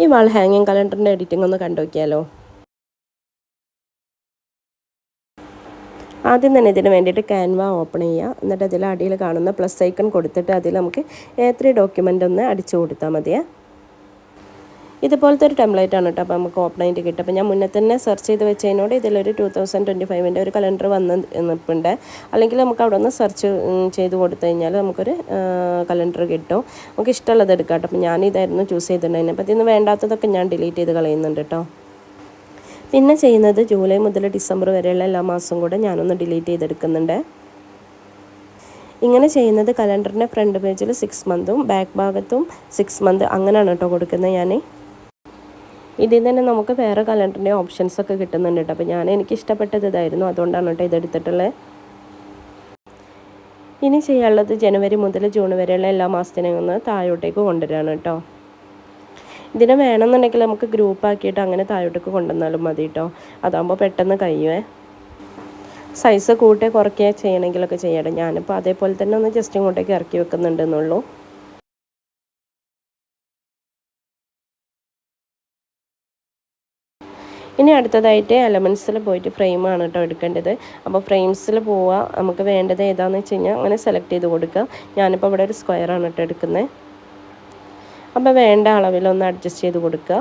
ഈ വാൾ ഹാങ്ങിങ് കലണ്ടറിന്റെ എഡിറ്റിംഗ് ഒന്ന് കണ്ടു നോക്കിയാലോ ആദ്യം തന്നെ ഇതിന് വേണ്ടിയിട്ട് ക്യാൻവ ഓപ്പൺ ചെയ്യുക. എന്നിട്ട് അതിൽ അടിയിൽ കാണുന്ന പ്ലസ് ഐക്കൺ കൊടുത്തിട്ട് അതിൽ നമുക്ക് എ ത്രീ ഡോക്യുമെന്റ് ഒന്ന് അടിച്ചു കൊടുത്താൽ മതിയേ. ഇതുപോലത്തെ ഒരു ടെംപ്ലേറ്റ് ആണ് കേട്ടോ. അപ്പോൾ നമുക്ക് ഓപ്പൺ ആയിട്ട് കിട്ടും. അപ്പോൾ ഞാൻ മുന്നേ തന്നെ സെർച്ച് ചെയ്ത് വെച്ചതിനോട് ഇതിലൊരു ടു തൗസൻഡ് ട്വന്റി ഫൈവിന്റെ ഒരു കലണ്ടർ വന്ന് നിൽപ്പുണ്ട് അല്ലെങ്കിൽ നമുക്ക് അവിടെ ഒന്ന് സെർച്ച് ചെയ്ത് കൊടുത്തു കഴിഞ്ഞാൽ നമുക്കൊരു കലണ്ടർ കിട്ടും. നമുക്ക് ഇഷ്ടമുള്ളത് എടുക്കാം കേട്ടോ. അപ്പോൾ ഞാനിതായിരുന്നു ചൂസ് ചെയ്തിട്ടുണ്ടായിരുന്നു. അപ്പോൾ ഇതിന് വേണ്ടാത്തതൊക്കെ ഞാൻ ഡിലീറ്റ് ചെയ്ത് കളയുന്നുണ്ട് കേട്ടോ. പിന്നെ ചെയ്യുന്നത് ജൂലൈ മുതൽ ഡിസംബർ വരെയുള്ള എല്ലാ മാസവും കൂടെ ഞാനൊന്ന് ഡിലീറ്റ് ചെയ്തെടുക്കുന്നുണ്ട്. ഇങ്ങനെ ചെയ്യുന്നത് കലണ്ടറിന്റെ ഫ്രണ്ട് പേജിൽ സിക്സ് മന്തും ബാക്ക് ഭാഗത്തും സിക്സ് മന്ത് അങ്ങനെയാണ് കേട്ടോ കൊടുക്കുന്നത് ഞാൻ ഇതിൽ തന്നെ നമുക്ക് വേറെ കലണ്ടറിന്റെ ഓപ്ഷൻസ് ഒക്കെ കിട്ടുന്നുണ്ട് കേട്ടോ. അപ്പോൾ ഞാൻ എനിക്ക് ഇഷ്ടപ്പെട്ടത് ഇതായിരുന്നു. അതുകൊണ്ടാണ് കേട്ടോ ഇതെടുത്തിട്ടുള്ളത് ഇനി ചെയ്യാനുള്ളത് ജനുവരി മുതൽ ജൂൺ വരെയുള്ള എല്ലാ മാസത്തിനും ഒന്ന് താഴോട്ടേക്ക് കൊണ്ടുവരാണ് കേട്ടോ. ഇതിനെ വേണമെന്നുണ്ടെങ്കിൽ നമുക്ക് ഗ്രൂപ്പ് ആക്കിയിട്ട് അങ്ങനെ താഴോട്ടേക്ക് കൊണ്ടുവന്നാലും മതി കേട്ടോ. അതാകുമ്പോൾ പെട്ടെന്ന് കഴിയുമേ സൈസ് കൂട്ടേ കുറയ്ക്കുക ചെയ്യണമെങ്കിലൊക്കെ ചെയ്യണം ഞാനിപ്പോൾ അതേപോലെ തന്നെ ഒന്ന് ജസ്റ്റ് ഇങ്ങോട്ടേക്ക് ഇറക്കി വെക്കുന്നുണ്ടെന്നുള്ളൂ ഇനി അടുത്തതായിട്ട് എലമെൻസിൽ പോയിട്ട് ഫ്രെയിമാണ് കേട്ടോ എടുക്കേണ്ടത്. അപ്പോൾ ഫ്രെയിംസിൽ പോവുക നമുക്ക് വേണ്ടത് ഏതാണെന്ന് വെച്ച് കഴിഞ്ഞാൽ അങ്ങനെ സെലക്ട് ചെയ്ത് കൊടുക്കുക ഞാനിപ്പോൾ ഇവിടെ ഒരു സ്ക്വയറാണ് കേട്ടോ എടുക്കുന്നത് അപ്പോൾ വേണ്ട അളവിലൊന്ന് അഡ്ജസ്റ്റ് ചെയ്ത് കൊടുക്കുക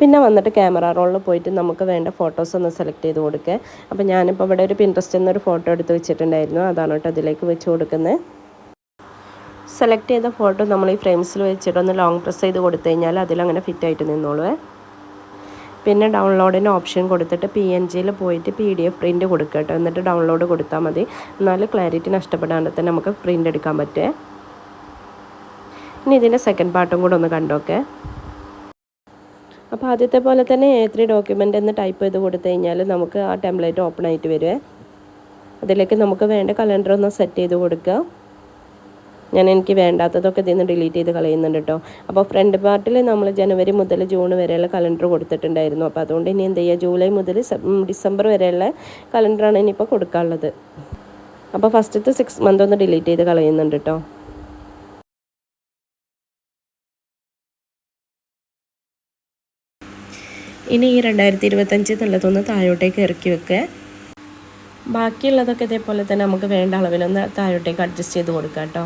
പിന്നെ വന്നിട്ട് ക്യാമറ റോളിൽ പോയിട്ട് നമുക്ക് വേണ്ട ഫോട്ടോസ് ഒന്ന് സെലക്ട് ചെയ്ത് കൊടുക്കുക അപ്പോൾ ഞാനിപ്പോൾ ഇവിടെ ഒരു പിൻട്രസ്റ്റ് എന്നൊരു ഫോട്ടോ എടുത്ത് വെച്ചിട്ടുണ്ടായിരുന്നു. അതാണ് കേട്ടോ അതിലേക്ക് വെച്ച് കൊടുക്കുന്നത് സെലക്ട് ചെയ്ത ഫോട്ടോ നമ്മൾ ഈ ഫ്രെയിംസിൽ വെച്ചിട്ടൊന്ന് ലോങ് പ്രസ് ചെയ്ത് കൊടുത്തു കഴിഞ്ഞാൽ അതിലങ്ങനെ ഫിറ്റായിട്ട് നിന്നോളൂ പിന്നെ ഡൗൺലോഡിന് ഓപ്ഷൻ കൊടുത്തിട്ട് പി എൻ ജിയിൽ പോയിട്ട് പി ഡി എഫ് പ്രിന്റ് കൊടുക്കുക എന്നിട്ട് ഡൗൺലോഡ് കൊടുത്താൽ മതി. എന്നാൽ ക്ലാരിറ്റി നഷ്ടപ്പെടാണ്ട് തന്നെ നമുക്ക് പ്രിന്റ് എടുക്കാൻ പറ്റുമേ ഇനി ഇതിന്റെ സെക്കൻഡ് പാർട്ടും കൂടെ ഒന്ന് കണ്ടോക്കെ. അപ്പോൾ ആദ്യത്തെ പോലെ തന്നെ എ ത്രീ ഡോക്യുമെന്റ് എന്ന് ടൈപ്പ് ചെയ്ത് കൊടുത്തു കഴിഞ്ഞാൽ നമുക്ക് ആ ടെംപ്ലേറ്റ് ഓപ്പൺ ആയിട്ട് വരുവേ. അതിലേക്ക് നമുക്ക് വേണ്ട കലണ്ടർ ഒന്ന് സെറ്റ് ചെയ്ത് കൊടുക്കുക ഞാൻ എനിക്ക് വേണ്ടാത്തതൊക്കെ ഇതിൽ നിന്ന് ഡിലീറ്റ് ചെയ്ത് കളയുന്നുണ്ട് കേട്ടോ അപ്പോൾ ഫ്രണ്ട് പാർട്ടിൽ നമ്മൾ ജനുവരി മുതൽ ജൂൺ വരെയുള്ള കലണ്ടർ കൊടുത്തിട്ടുണ്ടായിരുന്നു. അപ്പോൾ അതുകൊണ്ട് ഇനി എന്ത് ചെയ്യുക ജൂലൈ മുതൽ ഡിസംബർ വരെയുള്ള കലണ്ടറാണ് ഇനിയിപ്പോൾ കൊടുക്കാനുള്ളത്. അപ്പോൾ ഫസ്റ്റത്തെ സിക്സ് മന്ത് ഒന്ന് ഡിലീറ്റ് ചെയ്ത് കളയുന്നുണ്ട് കേട്ടോ ഇനി ഈ രണ്ടായിരത്തി ഇരുപത്തഞ്ച് എന്നുള്ളതൊന്ന് താഴോട്ടേക്ക് ഇറക്കി വെക്കുക ബാക്കിയുള്ളതൊക്കെ ഇതേപോലെ തന്നെ നമുക്ക് വേണ്ട അളവിലൊന്ന് താഴോട്ടേക്ക് അഡ്ജസ്റ്റ് ചെയ്ത് കൊടുക്കാം കേട്ടോ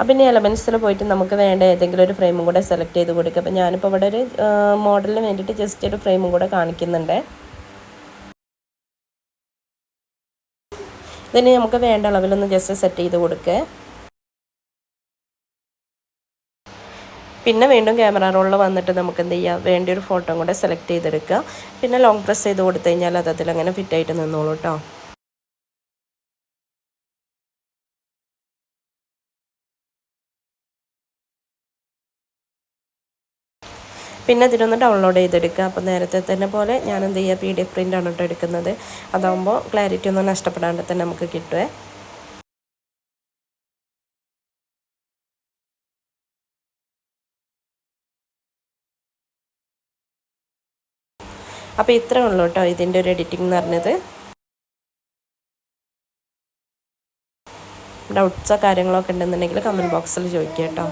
അപ്പം ഇനി എലമെൻസിൽ പോയിട്ട് നമുക്ക് വേണ്ട ഏതെങ്കിലും ഒരു ഫ്രെയിമും കൂടെ സെലക്ട് ചെയ്ത് കൊടുക്കുക അപ്പം ഞാനിപ്പോൾ ഇവിടെ ഒരു മോഡലിന് വേണ്ടിയിട്ട് ജസ്റ്റ് ഒരു ഫ്രെയിമും കൂടെ കാണിക്കുന്നുണ്ട്. ഇതിന് നമുക്ക് വേണ്ട അളവിലൊന്ന് ജസ്റ്റ് സെറ്റ് ചെയ്ത് കൊടുക്കുക പിന്നെ വീണ്ടും ക്യാമറ റോളിൽ വന്നിട്ട് നമുക്ക് എന്ത് ചെയ്യാം? വേണ്ട ഒരു ഫോട്ടോ കൂടെ സെലക്ട് ചെയ്തെടുക്കുക പിന്നെ ലോങ് പ്രസ് ചെയ്ത് കൊടുത്തു കഴിഞ്ഞാൽ അത് അതിലങ്ങനെ ഫിറ്റായിട്ട് നിന്നോളൂ കേട്ടോ പിന്നെ ഇതിനൊന്ന് ഡൗൺലോഡ് ചെയ്തെടുക്കുക. അപ്പോൾ നേരത്തെ തന്നെ പോലെ ഞാൻ എന്ത് ചെയ്യുക പി ഡി എഫ് പ്രിന്റ് ആണ് കേട്ടോ എടുക്കുന്നത്. അതാകുമ്പോൾ ക്ലാരിറ്റി ഒന്നും നഷ്ടപ്പെടാണ്ട് തന്നെ നമുക്ക് കിട്ടുമേ അപ്പോൾ ഇത്രേ ഉള്ളൂ കേട്ടോ ഇതിന്റെ ഒരു എഡിറ്റിംഗ് എന്ന് പറഞ്ഞത്. ഡൗട്ട്സോ കാര്യങ്ങളൊക്കെ ഉണ്ടെന്നുണ്ടെങ്കിൽ കമന്റ് ബോക്സിൽ ചോദിക്കാം കേട്ടോ